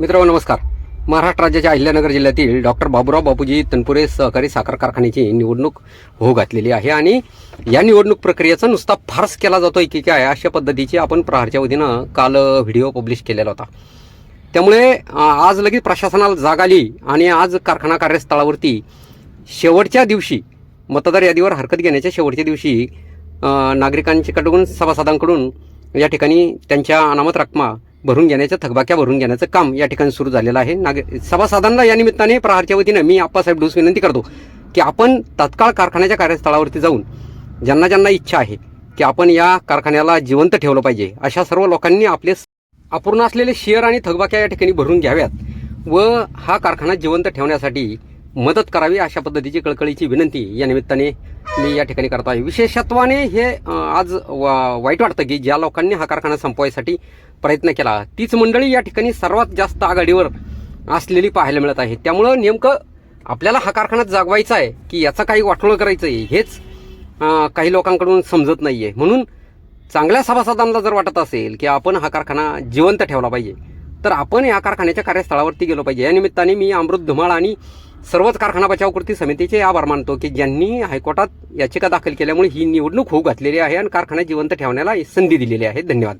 मित्रांनो नमस्कार. महाराष्ट्र राज्याच्या अहिल्यानगर जिल्ह्यातील डॉक्टर बाबुराव बापूजी तनपुरे सहकारी साखर कारखान्याची निवडणूक होऊ घातलेली आहे आणि या निवडणूक प्रक्रियेचा नुसता फार्स केला जातोय की काय अशा पद्धतीची आपण प्रहारच्या वतीनं काल व्हिडिओ पब्लिश केलेला होता. त्यामुळे आज लगेच प्रशासनाला जाग आली आणि आज कारखाना कार्यस्थळावरती शेवटच्या दिवशी मतदार यादीवर हरकत घेण्याच्या शेवटच्या दिवशी नागरिकांच्याकडून सभासदांकडून या ठिकाणी त्यांच्या अनामत रकमा भरून घेण्याच्या थकबाक्या भरून घेण्याचं काम या ठिकाणी सुरू झालेलं आहे. नाग सभासदांना या निमित्ताने प्रहारच्या वतीनं मी आप्पासाहेब डोस विनंती करतो की आपण तत्काळ कारखान्याच्या कार्यस्थळावरती जाऊन ज्यांना ज्यांना इच्छा आहे की आपण या कारखान्याला जिवंत ठेवलं पाहिजे अशा सर्व लोकांनी आपले अपूर्ण असलेले शेअर आणि थकबाक्या या ठिकाणी भरून घ्याव्यात व हा कारखाना जिवंत ठेवण्यासाठी मदत करावी अशा पद्धतीची कळकळीची विनंती या निमित्ताने मी या ठिकाणी करतो आहे. विशेषत्वाने हे आज वा- वाईट वाटतं की ज्या लोकांनी हा कारखाना संपवायसाठी प्रयत्न केला तीच मंडळी या ठिकाणी सर्वात जास्त आघाडीवर असलेली पाहायला मिळत आहे. त्यामुळं नेमकं आपल्याला हा कारखाना जागवायचा आहे की याचा काही वाटोळं करायचं आहे हेच काही लोकांकडून समजत नाही आहे म्हणून चांगल्या सभासदांना जर वाटत असेल की आपण हा कारखाना जिवंत ठेवला पाहिजे तर आपण या कारखान्याच्या कार्यस्थळावरती गेलो पाहिजे. या निमित्ताने मी अमृत धुमाळ आणि सर्वच कारखाना बचाव कृती समितीचे आभार मानतो की ज्यांनी हायकोर्टात याचिका दाखल केल्यामुळे ही निवडणूक होऊ घातलेली आहे आणि कारखाना जिवंत ठेवण्याला संधी दिलेली आहे. धन्यवाद.